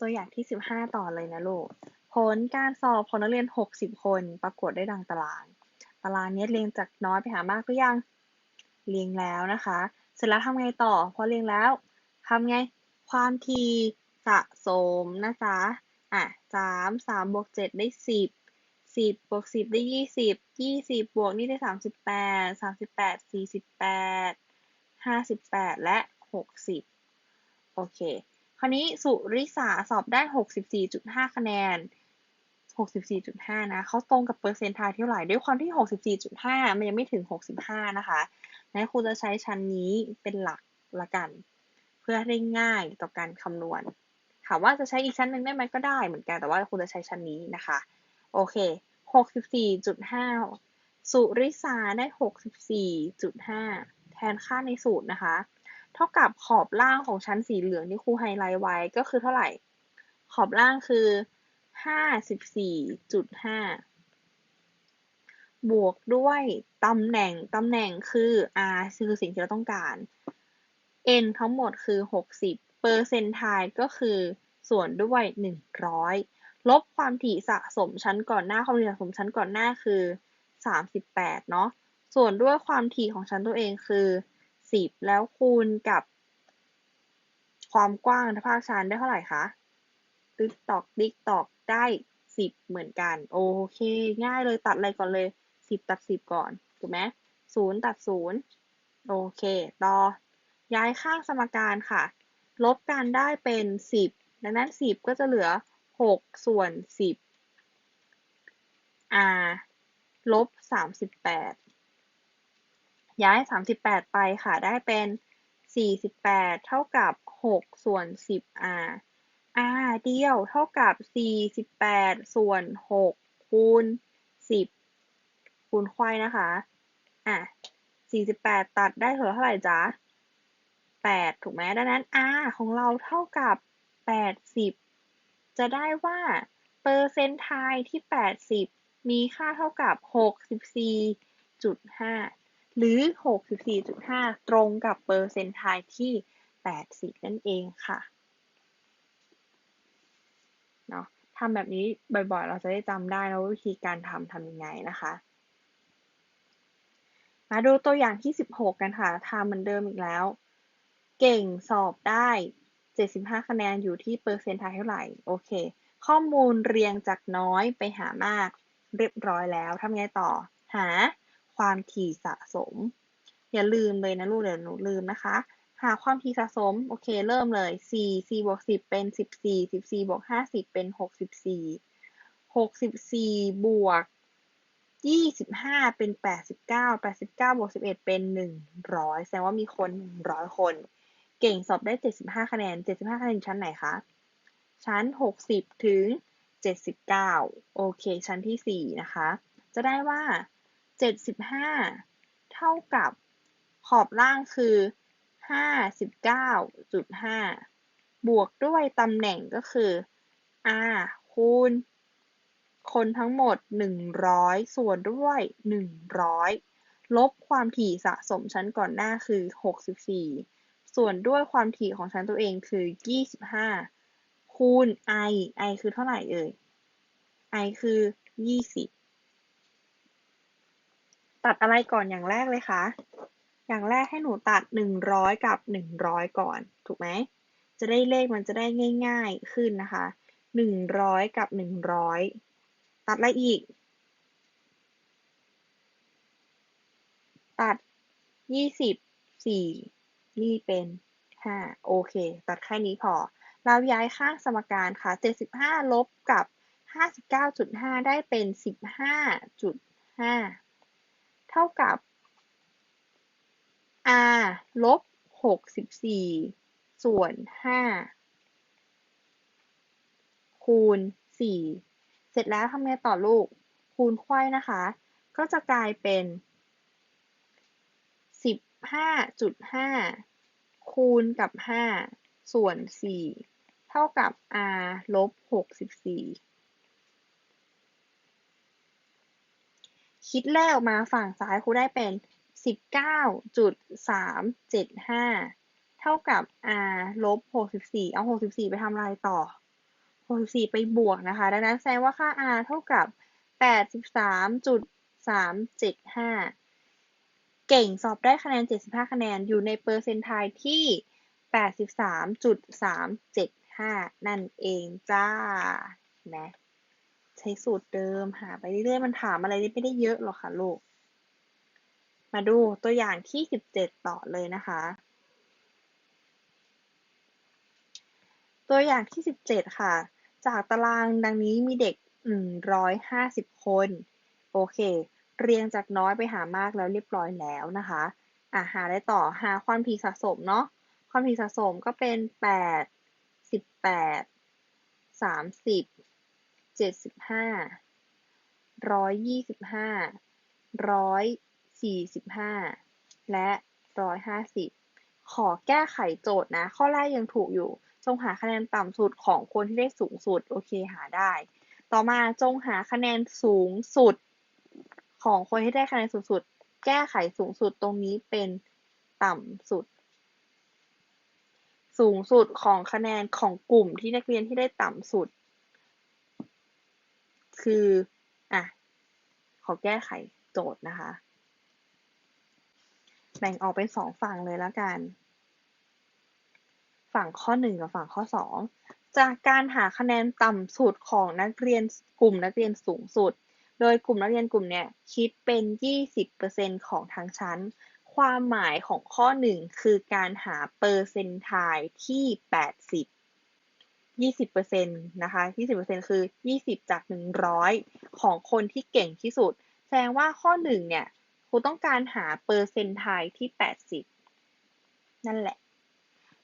ตัวอย่างที่ 15 ต่อเลยนะลูก ผลการสอบของนักเรียน 60 คนปรากฏได้ดังตาราง ตารางนี้เรียงจากน้อยไปหามากหรือยัง เรียงแล้วนะคะ เสร็จแล้วทำไงต่อ พอเรียงแล้วทำไง ความถี่สะสมนะจ๊ะ อะสามสามบวกเจ็ดได้สิบสิบบวกสิบได้ยี่สิบยี่สิบบวกนี่ได้สามสิบแปดสามสิบแปดสี่สิบแปดห้าสิบแปดและหกสิบโอเค คราวนี้สุริสาสอบได้หกสิบสี่จุดห้าคะแนนหกสิบสี่จุดห้านะเขาตรงกับเปอร์เซ็นต์ทายเท่าไหร่ด้วยความที่หกสิบสี่จุดห้ามันยังไม่ถึงหกสิบห้านะคะงั้นครูจะใช้ชั้นนี้เป็นหลักละกัน เพื่อให้ง่ายต่อการคำนวณถามว่าจะใช้อีกชั้นหนึ่งได้ไหมก็ได้เหมือนกันแต่ว่าครูจะใช้ชั้นนี้นะคะ โอเคหกสิบสี่จุดห้าสุริสาได้หกสิบสี่จุดห้าแทนค่าในสูตรนะคะ เท่ากับขอบล่างของชั้นสีเหลืองที่ครูไฮไลท์ไว้ก็คือเท่าไหร่ ขอบล่างคือห้าสิบสี่จุดห้าบวกด้วยตำแหน่งตำแหน่งคือ r คือสิ่งที่เราต้องการ n ทั้งหมดคือ60เปอร์เซนต์ไทก็คือส่วนด้วย100ลบความถี่สะสมชั้นก่อนหน้าความถี่สะสมชั้นก่อนหน้าคือ38เนาะส่วนด้วยความถี่ของชั้นตัวเองคือ 10แล้วคูณกับ ความกว้างทภาคชั้นได้เท่าไหร่คะติ๊กตอกติ๊กตอกได้10เหมือนกัน โอเค ง่ายเลยตัดอะไรก่อนเลย10ตัด10ก่อนถูกไหม0ตัด0โอเค ต่อ ย้ายข้างสมการค่ะ ลบกันได้เป็น10ดังนั้น10ก็จะเหลือ6ส่วน10 r ลบ38 ย้าย38ไปค่ะ ได้เป็น48เท่ากับ6ส่วน 10r r เดียวเท่ากับ48ส่วน6คูณ10คูณควายนะคะ อะ48ตัดได้เหลือเท่าไหร่จ๊ะ8ถูกไหมดังนั้น r ของเราเท่ากับ80จะได้ว่าเปอร์เซนต์ไทที่80มีค่าเท่ากับ64.5ห หรือ 64.5 ตรงกับเปอร์เซนต์ไทที่ 80 นั่นเองค่ะเนาะทำแบบนี้บ่อยๆ เราจะได้จำได้แล้ววิธีการทำทำยังไงนะคะ มาดูตัวอย่างที่ 16 กันค่ะทำเหมือนเดิมอีกแล้ว เก่งสอบได้ 75 คะแนนอยู่ที่เปอร์เซ็นต์ไทเท่าไหร่ โอเค ข้อมูลเรียงจากน้อยไปหามากเรียบร้อยแล้วทำไงต่อ หา ความถี่สะสม อย่าลืมเลยนะลูกเดี๋ยวหนูลืมนะคะ หาความถี่สะสม โอเคเริ่มเลย 4 4บวก10 เป็น 14 14บวก50 เป็น 64 64บวก25 เป็น 89 89บวก11 เป็น 100 แสดงว่ามีคน 100 คน เก่งสอบได้ 75 คะแนน 75 คะแนนชั้นไหนคะ ชั้น 60 ถึง 79 โอเค ชั้นที่ 4 นะคะ จะได้ว่า 75เท่ากับขอบล่างคือ59.5บวกด้วยตำแหน่งก็คือ r คูณ คนทั้งหมด 100 ส่วนด้วย 100 ลบความถี่สะสมชั้นก่อนหน้าคือ 64 ส่วนด้วยความถี่ของชั้นตัวเองคือ 25 คูณ i i คือเท่าไหร่เอ่ย i คือ 20 ตัดอะไรก่อนอย่างแรกเลยคะ อย่างแรกให้หนูตัด 100 กับ 100 ก่อน ถูกไหม จะได้เลขมันจะได้ง่าย ๆขึ้นนะคะ 100 กับ 100 ตัดอะไรอีก ตัด20 4นี่เป็น 5 โอเค ตัดแค่นี้พอ เราย้ายข้างสมการค่ะ 75 ลบกับ 59.5 ได้เป็น 15.5 ท่ากับ r ลบ64ส่วน5คูณ4เสร็จแล้วทำไงต่อลูก คูณไขว้นะคะ ก็จะกลายเป็น15.5คูณกับ5ส่วน4เท่ากับ r ลบ64 คิดเลขออกมาฝั่งซ้ายครูได้เป็น 19.375 เท่ากับ r ลบ 64 เอา 64 ไปทำอะไรต่อ 64 ไปบวกนะคะ ดังนั้นแสดงว่าค่า r เท่ากับ 83.375 เก่งสอบได้คะแนน 75 คะแนน อยู่ในเปอร์เซนต์ไทยที่ 83.375 นั่นเองจ้านะ ใช้สูตรเดิมหาไปเรื่อยๆ มันถามอะไรไม่ได้เยอะหรอกค่ะลูก มาดูตัวอย่างที่ 17 ต่อเลยนะคะ ตัวอย่างที่ 17 ค่ะ จากตารางดังนี้มีเด็ก 150 คน โอเค เรียงจากน้อยไปหามากแล้วเรียบร้อยแล้วนะคะอะหาได้ต่อหาความถี่สะสมเนาะ ความถี่สะสมก็เป็น 8 18 30 75 125 145และ150ขอแก้ไขโจทย์นะ ข้อแรกยังถูกอยู่ จงหาคะแนนต่ำสุดของคนที่ได้สูงสุด โอเคหาได้ ต่อมาจงหาคะแนนสูงสุด ของคนที่ได้คะแนนสูงสุด แก้ไขสูงสุดตรงนี้เป็นต่ำสุด สูงสุดของคะแนนของกลุ่มที่นักเรียนที่ได้ต่ำสุด คืออะขอแก้ไขโจทย์นะคะ แบ่งออกเป็นสองฝั่งเลยแล้วกัน ฝั่งข้อ1กับฝั่งข้อ2จากการหาคะแนนต่ำสุดของนักเรียนกลุ่มนักเรียนสูงสุด โดยกลุ่มนักเรียนกลุ่มเนี้ยคิดเป็น 20%ของทั้งชั้น ความหมายของข้อ 1 คือการหาเปอร์เซนต์ไทที่ 80 20%นะคะ20%คือ 20 จาก 100 ของคนที่เก่งที่สุด แสดงว่าข้อ 1 เนี่ยครูต้องการหาเปอร์เซนต์ไทยที่ 80 นั่นแหละ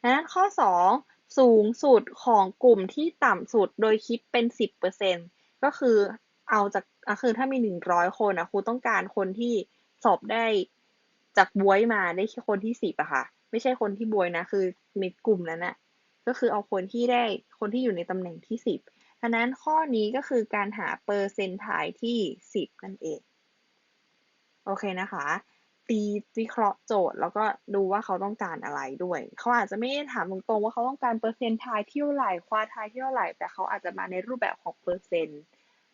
ดังนั้นข้อ 2 สูงสุดของกลุ่มที่ต่ำสุดโดยคิดเป็น 10%ก็คือเอาจากคือถ้ามี 100 คนอะครูต้องการคนที่สอบได้จากบวยมาได้คนที่ 10อะค่ะ ไม่ใช่คนที่บวยนะ คือในกลุ่มนั้นอะ ก็คือเอาคนที่ได้คนที่อยู่ในตำแหน่งที่ 10ดังนั้นข้อนี้ก็คือการหาเปอร์เซนต์ไทที่ 10 นั่นเอง โอเคนะคะ ตีวิเคราะห์โจทย์แล้วก็ดูว่าเขาต้องการอะไรด้วย เขาอาจจะไม่ได้ถามตรงๆว่าเขาต้องการเปอร์เซ็นต์ทายที่เท่าไหร่ควาทายที่เท่าไหร่ แต่เขาอาจจะมาในรูปแบบของเปอร์เซ็นต์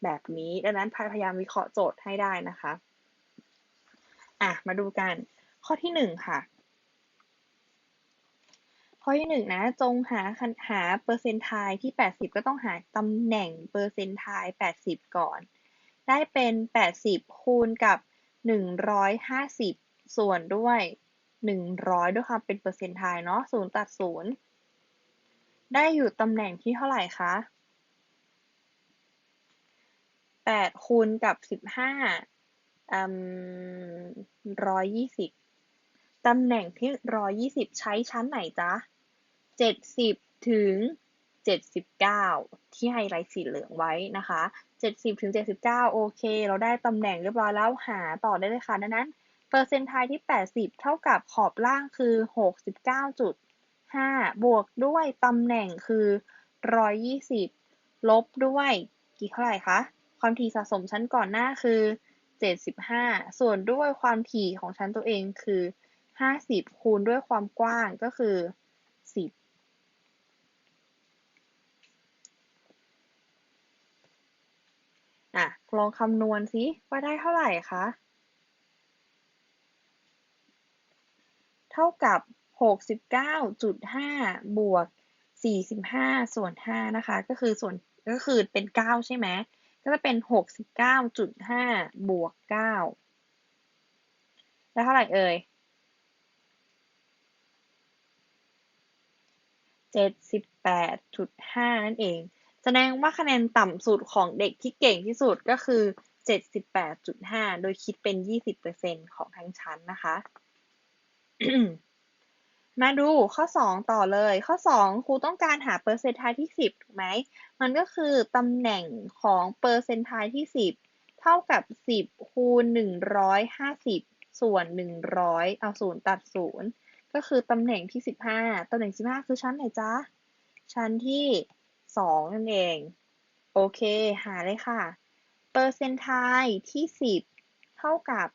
แบบนี้ ดังนั้นพยายามวิเคราะห์โจทย์ให้ได้นะคะ อะ มาดูกัน ข้อที่หนึ่งค่ะ ข้อที่หนึ่งนะ จงหาหาเปอร์เซ็นต์ทายที่ 80 ก็ต้องหาตำแหน่งเปอร์เซ็นต์ทาย 80 ก่อน ได้เป็น 80 คูณกับ 150 ส่วนด้วยหนึ่งร้อยด้วยความเป็นเปอร์เซ็นต์ไทยเนาะศูนย์ตัดศูนย์ได้อยู่ตำแหน่งที่เท่าไหร่คะแปดคูณกับสิบห้าร้อยยี่สิบตำแหน่งที่ร้อยยี่สิบใช้ชั้นไหนจ๊ะ เจ็ดสิบถึงเจ็ดสิบเก้าที่ไฮไลท์สีเหลืองไว้นะคะเจ็ดสิบถึงเจ็ดสิบเก้าโอเค เราได้ตำแหน่งเรียบร้อยแล้วหาต่อได้เลยค่ะ ดังนั้นเปอร์เซ็นต์ไทที่ 80 เท่ากับขอบล่างคือ 69.5 บวกด้วยตำแหน่งคือ 120 ลบด้วยกี่เท่าไหร่คะ ความถี่สะสมชั้นก่อนหน้าคือ 75 ส่วนด้วยความถี่ของชั้นตัวเองคือ 50 คูณด้วยความกว้างก็คือ 10 อะ ลองคำนวณซิว่าได้เท่าไหร่คะ เท่ากับ 69.5 บวก 45 ส่วน 5 นะคะ ก็คือส่วนก็คือเป็น 9 ใช่ไหม ก็จะเป็น 69.5 บวก 9 แล้วเท่าไหร่เอ่ย78.5 นั่นเอง แสดงว่าคะแนนต่ำสุดของเด็กที่เก่งที่สุดก็คือ 78.5 โดยคิดเป็น 20%ของทั้งชั้นนะคะ มาดูข้อ 2 ต่อเลย ข้อ 2 ครูต้องการหาเปอร์เซ็นต์ไทที่ 10 ถูกไหม มันก็คือตำแหน่งของเปอร์เซ็นต์ไทที่ 10 เท่ากับ 10 คูณ 150 ส่วน 100 เอาศูนย์ตัดศูนย์ก็คือตำแหน่งที่ 15 ตำแหน่ง 15 คือชั้นไหนจ๊ะ ชั้นที่ 2 นั่นเอง โอเค หาเลยค่ะ เปอร์เซนต์ไทที่ 10 เท่ากับ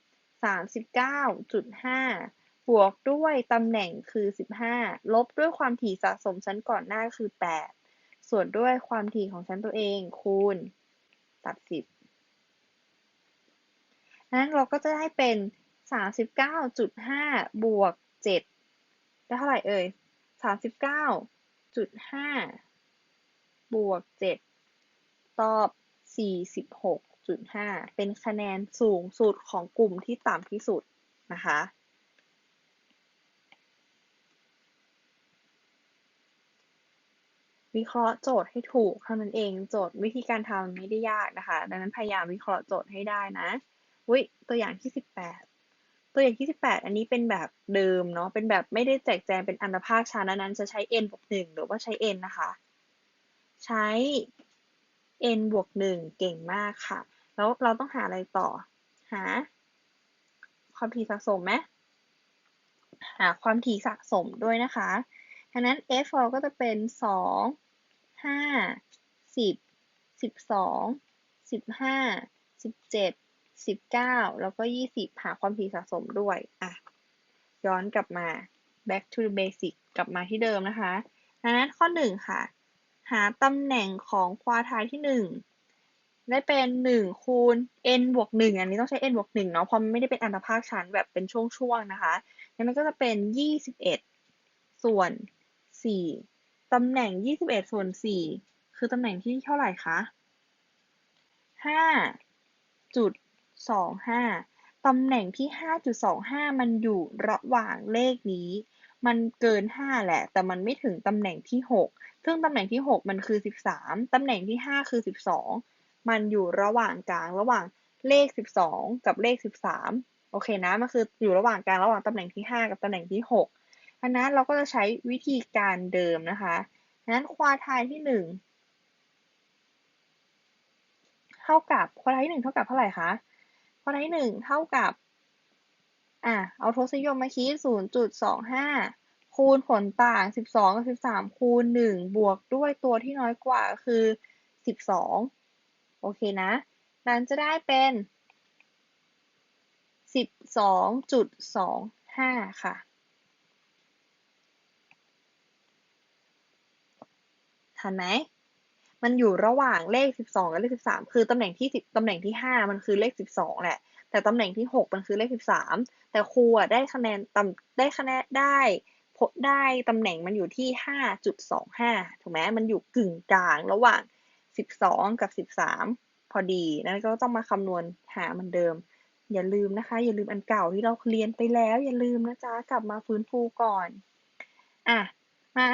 39.5 บวกด้วยตำแหน่งคือ 15 ลบด้วยความถี่สะสมชั้นก่อนหน้าคือ 8 ส่วนด้วยความถี่ของชั้นตัวเองคูณ ตัดสิบนั้นเราก็จะได้เป็น 39.5 บวก 7 ได้เท่าไหร่เอ่ย39.5 บวก7ตอบ46.5เป็นคะแนนสูงสุดของกลุ่มที่ต่ำที่สุดนะคะวิเคราะห์โจทย์ให้ถูกเท่านั้นเองโจทย์วิธีการทำไม่ได้ยากนะคะ ดังนั้นพยายามวิเคราะห์โจทย์ให้ได้นะอุ้ยตัวอย่างที่18ตัวอย่างที่18อันนี้เป็นแบบเดิมเนาะเป็นแบบไม่ได้แจกแจงเป็นอันภาคชั้นนั้นจะใช้ n บวก1หรือว่าใช้ n นะคะ ใช้ n บวก1เก่งมากค่ะ แล้วเราต้องหาอะไรต่อ หา ความถี่สะสมไหมหาความถี่สะสมด้วยนะคะดังนั้น f เราก็จะเป็น 2 5 10 12 15 17 19 แล้วก็ 20 หาความถี่สะสมด้วย อะ ย้อนกลับมา back to the basic กลับมาที่เดิมนะคะดังนั้นข้อ 1 ค่ะ หาตำแหน่งของควาทายที่1ได้เป็น1คูณ n บวก1อันนี้ต้องใช้ n บวก1เนาะเพราะไม่ได้เป็นอันตภาคชั้นแบบเป็นช่วงๆนะคะดังนั้นก็จะเป็น21ส่วน4ตำแหน่ง21ส่วน4คือตำแหน่งที่เท่าไหร่คะ5จุดสองห้าตำแหน่งที่ห้าจุดสองห้ามันอยู่ระหว่างเลขนี้ มันเกินห้าแหละ แต่มันไม่ถึงตำแหน่งที่หกซึ่งตำแหน่งที่หกมันคือสิบสามตำแหน่งที่ห้าคือสิบสองมันอยู่ระหว่างกลางระหว่างเลขสิบสองกับเลขสิบสามโอเคนะ มันคืออยู่ระหว่างกลางระหว่างตำแหน่งที่ห้ากับตำแหน่งที่หกอันนั้นเราก็จะใช้วิธีการเดิมนะคะนั้นควาทายที่หนึ่งเท่ากับควาทายที่หนึ่งเท่ากับเท่าไหร่คะข้อที่หนึ่งเท่ากับ อะเอาทศนิยมมาคิดศูนย์จุดสองห้าคูณผลต่างสิบสองกับสิบสามคูณหนึ่งบวกด้วยตัวที่น้อยกว่าคือสิบสองโอเคนะนั้นจะได้เป็นสิบสองจุดสองห้าค่ะทันไหมมันอยู่ระหว่างเลข 12 กับเลข 13 คือตำแหน่งที่10ตำแหน่งที่ 5 มันคือเลข 12 แหละ แต่ตำแหน่งที่ 6 มันคือเลข 13 แต่ครูอะได้คะแนนตำได้คะแนนได้พได้ตำแหน่งมันอยู่ที่ 5.25 ถูกไหมมันอยู่กึ่งกลางระหว่าง 12 กับ 13 พอดี นั้นก็ต้องมาคำนวณหามันเดิม อย่าลืมนะคะ อย่าลืมอันเก่าที่เราเรียนไปแล้ว อย่าลืมนะจ๊ะ กลับมาฟื้นฟูก่อน อะ มา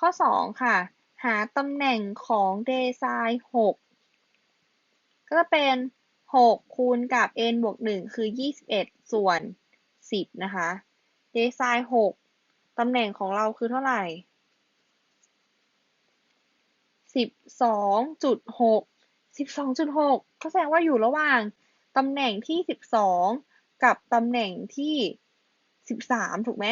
ข้อ 2 ค่ะ หาตำแหน่งของเดไซน์6ก็จะเป็น 6คูณกับ n บวก1คือ21ส่วน10นะคะเดไซน์6ตำแหน่งของเราคือเท่าไหร่12.6 12.6ก็แสดงว่าอยู่ระหว่างตำแหน่งที่12กับตำแหน่งที่13ถูกไหม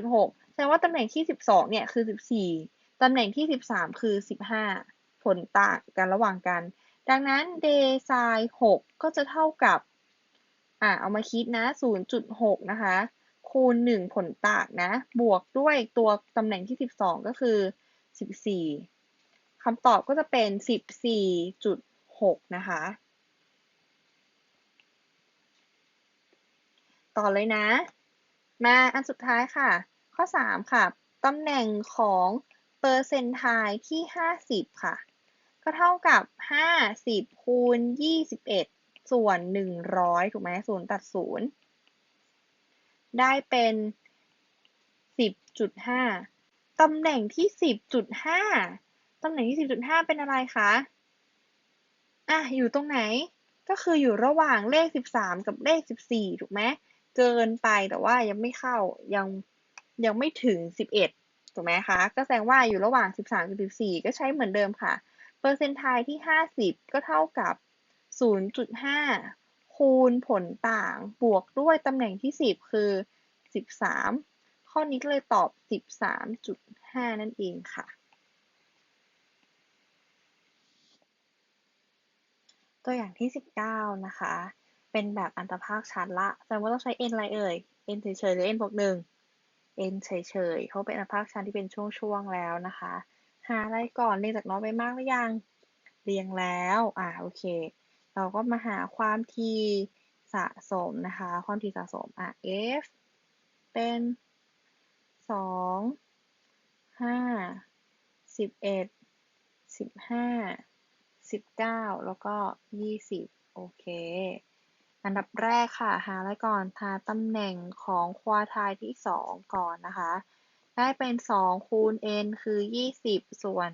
12.6แสดงว่าตำแหน่งที่12เนี่ยคือ14ตำแหน่งที่13คือ15ผลต่างกันระหว่างกัน ดังนั้นเดไซน์6ก็จะเท่ากับ อ่าเอามาคิดนะ 0.6 นะคะ คูณ 1 ผลต่างนะ บวกด้วยตัวตำแหน่งที่ 12 ก็คือ 14 คำตอบก็จะเป็น 14.6 นะคะ ต่อเลยนะ มาอันสุดท้ายค่ะ ข้อ 3 ค่ะ ตำแหน่งของเปอร์เซนต์ไทที่ 50 ค่ะ ก็เท่ากับ50คูณ21ส่วน100ถูกไหมศูนย์ตัดศูนย์ได้เป็น10.5ตำแหน่งที่10.5ตำแหน่งที่10.5เป็นอะไรคะอะอยู่ตรงไหนก็คืออยู่ระหว่างเลข13กับเลข14ถูกไหมเกินไปแต่ว่ายังไม่เข้ายังยังไม่ถึง11ถูกไหมคะ ก็แสดงว่าอยู่ระหว่าง 13 กับ 14 ก็ใช้เหมือนเดิมค่ะ เปอร์เซนต์ไทที่ 50 ก็เท่ากับ 0.5 คูณผลต่างบวกด้วยตำแหน่งที่ 10 คือ 13 ข้อนี้ก็เลยตอบ 13.5 นั่นเองค่ะ ตัวอย่างที่ 19 นะคะ เป็นแบบอันตรภาคชั้นละแสดงว่าต้องใช้ n อะไรเอ่ย n เฉยๆหรือ n บวก1 n เฉยๆ เพราะเป็นอันุภาคชันที่เป็นช่วงๆ แล้วนะคะ หาอะไรก่อนเรียงจากน้อยไปมากหรือยัง เรียงแล้ว อ่าโอเค เราก็มาหาความถี่สะสมนะคะ ความถี่สะสม อะ f เป็นสองห้าสิบเอ็ดสิบห้าสิบเก้าแล้วก็ยี่สิบโอเค อันดับแรกค่ะ หาอะไรก่อนหาตำแหน่งของควาทายที่สองก่อนนะคะ ได้เป็นสองคูณ n คือยี่สิบส่วน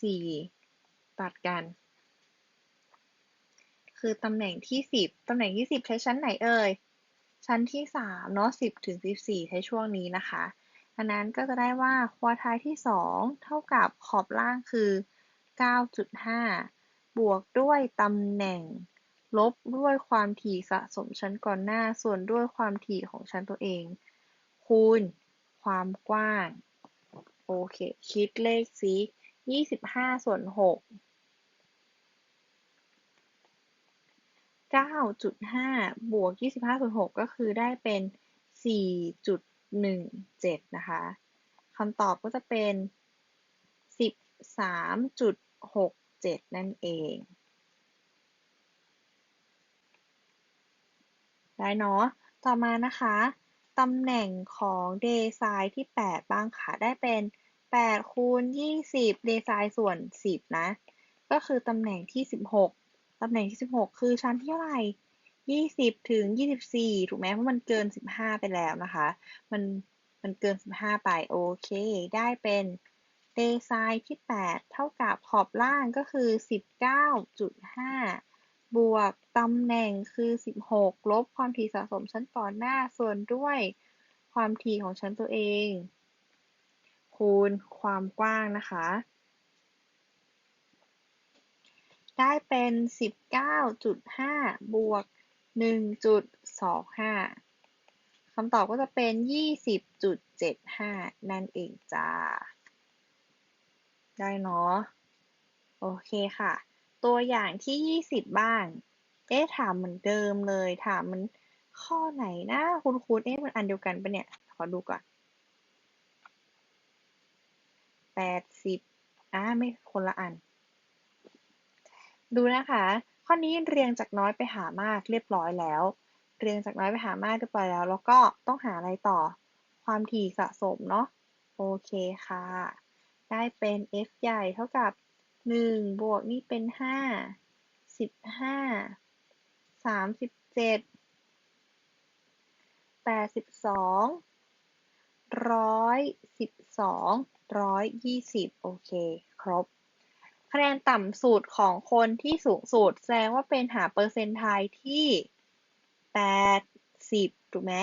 สี่ตัดกัน คือตำแหน่งที่สิบตำแหน่งที่สิบใช้ชั้นไหนเอ่ย ชั้นที่สามเนาะสิบถึงสิบสี่ใช้ช่วงนี้นะคะอันนั้นก็จะได้ว่าควอทายที่2เท่ากับขอบล่างคือ9.5 บวกด้วยตำแหน่ง ลบด้วยความถี่สะสมชั้นก่อนหน้า ส่วนด้วยความถี่ของชั้นตัวเอง คูณ ความกว้าง โอเค คิดเลขสิ25ส่วน6 9.5บวก25ส่วน6ก็คือได้เป็น 4. หนึ่งเจ็ดนะคะคำตอบก็จะเป็นสิบสามจุดหกเจ็ดนั่นเอง ได้เนาะ ต่อมานะคะ ตำแหน่งของเดซายที่ 8 บ้างค่ะ ได้เป็น8คูณ20 เดซายส่วน 10 นะ ก็คือตำแหน่งที่ 16 ตำแหน่งที่ 16 คือชั้นที่เท่าไหร่ 20 ถึง 24 ถูกไหมเพราะมันเกิน 15 ไปแล้วนะคะ มันมันเกิน 15 ไปโอเค ได้เป็นเดไซน์ที่ 8 เท่ากับขอบล่างก็คือ 19.5 บวกตำแหน่งคือ16ลบความถี่สะสมชั้นก่อหน้าส่วนด้วยความถี่ของชั้นตัวเอง คูณความกว้างนะคะ ได้เป็น 19.5 บวก 1.25 คำตอบก็จะเป็น 20.75 นั่นเองจ้า ได้เนาะ โอเคค่ะ ตัวอย่างที่20บ้าง เอ๊ะถามเหมือนเดิมเลย ถามมันข้อไหนนะคุณครูเอ๊ะมันอันเดียวกันปะเนี่ย ขอดูก่อน80อ่าไม่คนละอัน ดูนะคะ ข้อนี้เรียงจากน้อยไปหามากเรียบร้อยแล้ว เรียงจากน้อยไปหามากเรียบร้อยแล้ว แล้วก็ต้องหาอะไรต่อ ความถี่สะสมเนาะ โอเคค่ะ ได้เป็น f ใหญ่เท่ากับ 1บวกนี่เป็น5 15 37 82 112 120โอเคครบคะแนนต่ำสุดของคนที่สูงสุดแสดงว่าเป็นหาเปอร์เซนต์ไทยที่ 80 ถูกไหม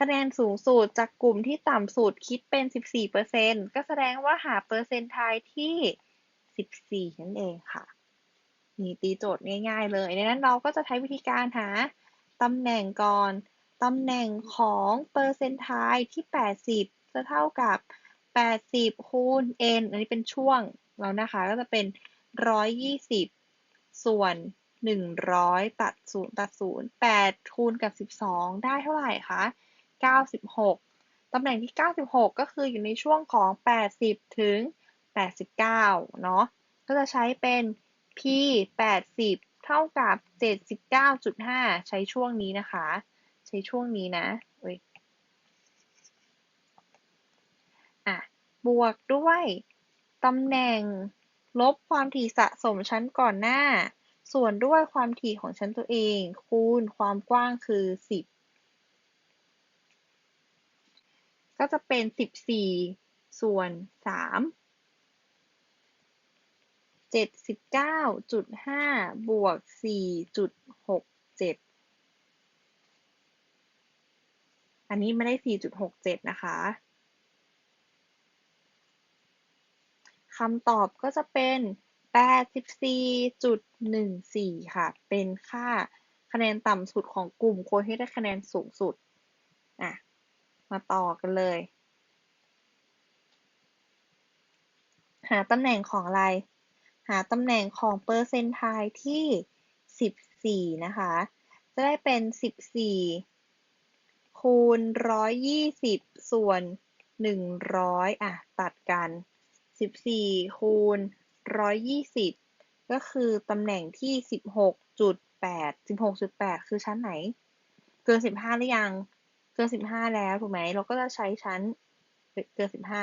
คะแนนสูงสุดจากกลุ่มที่ต่ำสุดคิดเป็น 14%ก็แสดงว่าหาเปอร์เซนต์ไทยที่ 14 นั่นเองค่ะ นี่ตีโจทย์ง่ายๆเลยดังนั้นเราก็จะใช้วิธีการหาตำแหน่งก่อน ตำแหน่งของเปอร์เซนต์ไทที่ 80 จะเท่ากับ 80 คูณ n อันนี้เป็นช่วงแล้วนะคะ ก็จะเป็นร้อยยี่สิบส่วนหนึ่งร้อยตัดศูนย์ตัดศูนย์แปดคูณกับสิบสองได้เท่าไหร่คะเก้าสิบหกตำแหน่งที่เก้าสิบหกก็คืออยู่ในช่วงของแปดสิบถึง ปดสิบเก้าเนาะ ก็จะใช้เป็น p แปดสิบเท่ากับเจ็ดสิบเก้าจุดห้าใช้ช่วงนี้นะคะ ใช้ช่วงนี้นะเว้ยอะ บวกด้วยตำแหน่งลบความถี่สะสมชั้นก่อนหน้า ส่วนด้วยความถี่ของชั้นตัวเอง คูณความกว้างคือ 10 ก็จะเป็น 14 ส่วน 3 79.5บเก้าจุดห้าบวก4.67อันนี้ไม่ได้4.67นะคะคำตอบก็จะเป็น84.14ค่ะ เป็นค่าคะแนนต่ำสุดของกลุ่มคนที่ได้คะแนนสูงสุด อะ มาต่อกันเลย หาตำแหน่งของอะไร หาตำแหน่งของเปอร์เซนต์ไทที่ 14 นะคะ จะได้เป็น 14 คูณ 120 ส่วน 100 อะ ตัดกันสิบสี่คูณร้อยยี่สิบก็คือตำแหน่งที่สิบหกจุดแปดสิบหกจุดแปดคือชั้นไหน เกินสิบห้าหรือยัง เกินสิบห้าแล้ว ถูกไหม เราก็จะใช้ชั้น เกินสิบห้า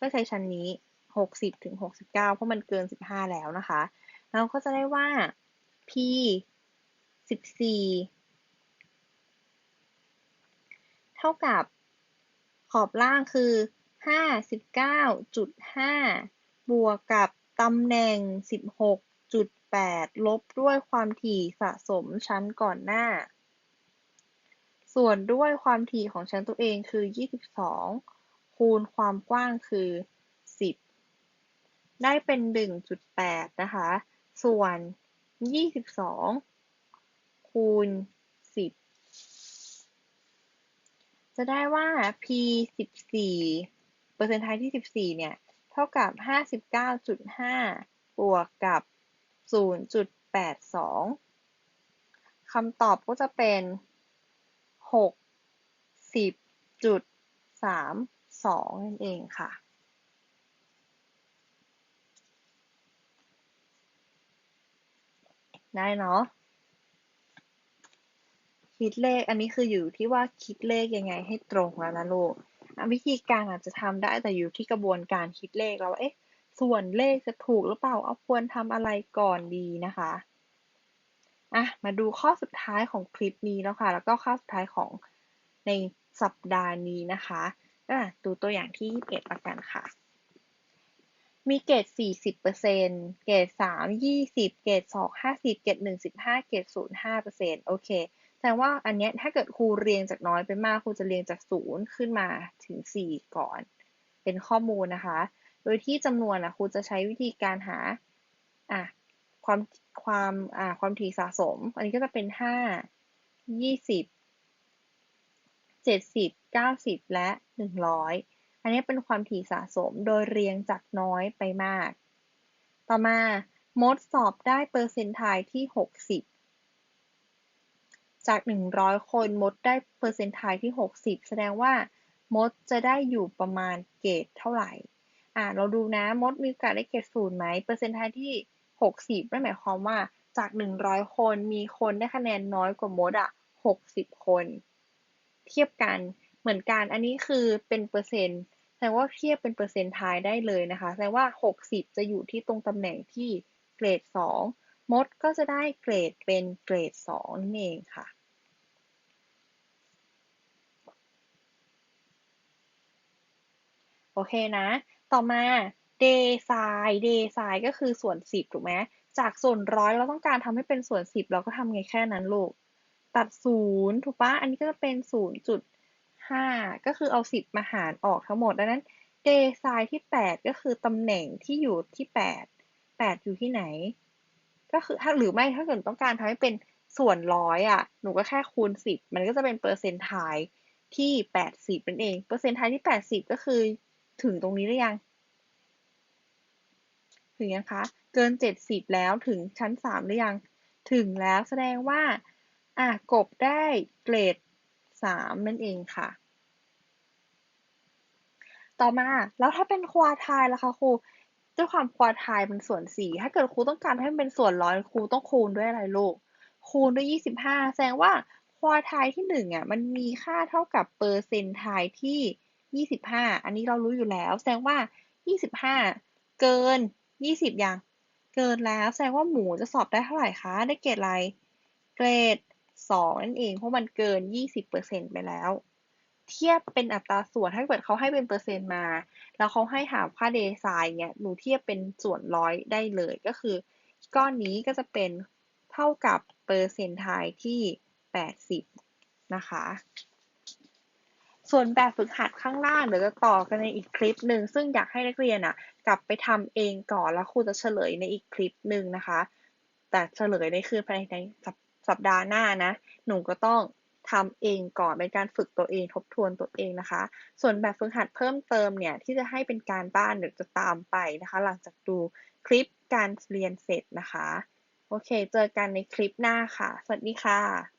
ก็ใช้ชั้นนี้ หกสิบถึงหกสิบเก้าเพราะมันเกินสิบห้าแล้วนะคะ เราก็จะได้ว่า p สิบสี่เท่ากับขอบล่างคือห้าสิบเก้าจุดห้าบวกกับตำแหน่งสิบหกจุดแปดลบด้วยความถี่สะสมชั้นก่อนหน้า ส่วนด้วยความถี่ของชั้นตัวเองคือยี่สิบสองคูณความกว้างคือ ได้เป็นหนึ่งจุดแปดนะคะ ส่วนยี่สิบสองคูณสิบจะได้ว่า p สิบสี่เปอร์เซ็นต์ไทที่สิบสี่เนี่ย เท่ากับห้าสิบเก้าจุดห้าบวกกับศูนย์จุดแปดสองคำตอบก็จะเป็นหกสิบจุดสามสองนั่นเองค่ะ ได้เนาะคิดเลขอันนี้คืออยู่ที่ว่าคิดเลขยังไงให้ตรงแล้วนะลูกวิธีการอาจจะทำได้แต่อยู่ที่กระบวนการคิดเลขแล้วว่าเอ๊ะ ส่วนเลขจะถูกหรือเปล่าเอาควรทำอะไรก่อนดีนะคะอะมาดูข้อสุดท้ายของคลิปนี้แล้วค่ะ แล้วก็ข้อสุดท้ายของในสัปดาห์นี้นะคะอะดูตัวอย่างที่21ละกันค่ะ มีเกรด40%เซ็นต์เกรด3 20เกรด2 50เกรด1 15เกรด0 5%โอเคแสดงว่าอันนี้ถ้าเกิดครูเรียงจากน้อยไปมากครูจะเรียงจากศูนย์ขึ้นมาถึงสี่ก่อน เป็นข้อมูลนะคะ โดยที่จำนวนนะครูจะใช้วิธีการหาอะความความอ่าความถี่สะสม อันนี้ก็จะเป็นห้ายี่สิบเจ็ดสิบเก้าสิบและหนึ่งร้อย อันนี้เป็นความถี่สะสมโดยเรียงจากน้อยไปมาก ต่อมามดสอบได้เปอร์เซนต์ไทที่หกสิบจาก 100 คนมดได้เปอร์เซนต์ไทที่ 60 แสดงว่ามดจะได้อยู่ประมาณเกรดเท่าไหร่ อ่าเราดูนะมดมีโอกาสได้เกรดศูนย์ไหมเปอร์เซนต์ไทที่ 60นั่นหมายความว่าจาก 100 คนมีคนได้คะแนนน้อยกว่ามดอะ60 คน เทียบกันเหมือนกันอันนี้คือเป็นเปอร์เซ็นต์ แสดงว่าเทียบเป็นเปอร์เซ็นต์ไทได้เลยนะคะ แสดงว่า 60 จะอยู่ที่ตรงตำแหน่งที่เกรด 2 มดก็จะได้เกรดเป็นเกรด 2 นั่นเองค่ะโอเคนะ ต่อมา day size day size ก็คือส่วนสิบถูกไหม จากส่วนร้อยเราต้องการทำให้เป็นส่วนสิบเราก็ทำไงแค่นั้นลูก ตัดศูนย์ถูกปะอันนี้ก็จะเป็นศูนย์จุด ห้าก็คือเอาสิบมาหารออกทั้งหมด ดังนั้น day size ที่แปดก็คือตำแหน่งที่อยู่ที่แปดแปดอยู่ที่ไหน ก็คือถ้าหรือไม่ถ้าเกิดต้องการทำให้เป็นส่วนร้อยอะ หนูก็แค่คูณสิบมันก็จะเป็นเปอร์เซ็นต์ไทที่แปดสิบนั่นเอง เปอร์เซ็นต์ไทที่แปดสิบก็คือถึงตรงนี้หรือยัง ถึงยังคะ เกิน70แล้วถึงชั้น3หรือยัง ถึงแล้วแสดงว่าอะกบได้เกรด 3 นั่นเองค่ะ ต่อมาแล้วถ้าเป็นควาทายล่ะคะครูด้วยความควาทายเป็นส่วน 4 ถ้าเกิดครูต้องการให้มันเป็นส่วนร้อยครูต้องคูณด้วยอะไรลูก คูณด้วย 25 แสดงว่าควาทายที่1อะมันมีค่าเท่ากับเปอร์เซ็นต์ไทที่ยี่สิบห้าอันนี้เรารู้อยู่แล้ว แสดงว่ายี่สิบห้าเกินยี่สิบยังเกินแล้ว แสดงว่าหมูจะสอบได้เท่าไหร่คะ ได้เกรดอะไร เกรด สองนั่นเอง เพราะมันเกินยี่สิบเปอร์เซ็นต์ไปแล้ว เทียบเป็นอัตราส่วนถ้าเกิดเขาให้เป็นเปอร์เซ็นต์มา แล้วเขาให้ถาค่าเดซายเนี่ยหนูเทียบเป็นส่วนร้อยได้เลยก็คือ ก้อนนี้ก็จะเป็นเท่ากับเปอร์เซ็นต์ไทที่แปดสิบนะคะส่วนแบบฝึกหัดข้างล่างเดี๋ยวจะต่อกันในอีกคลิปหนึ่งซึ่งอยากให้นักเรียนอะ กลับไปทำเองก่อนแล้วครูจะเฉลยในอีกคลิปหนึ่งนะคะ แต่เฉลยในคือภายในสัป สัปดาห์หน้านะ หนูก็ต้องทำเองก่อนเป็นการฝึกตัวเองทบทวนตัวเองนะคะ ส่วนแบบฝึกหัดเพิ่มเติมเนี่ยที่จะให้เป็นการบ้านเดี๋ยวจะตามไปนะคะ หลังจากดูคลิปการเรียนเสร็จนะคะ โอเค เจอกันในคลิปหน้าค่ะ สวัสดีค่ะ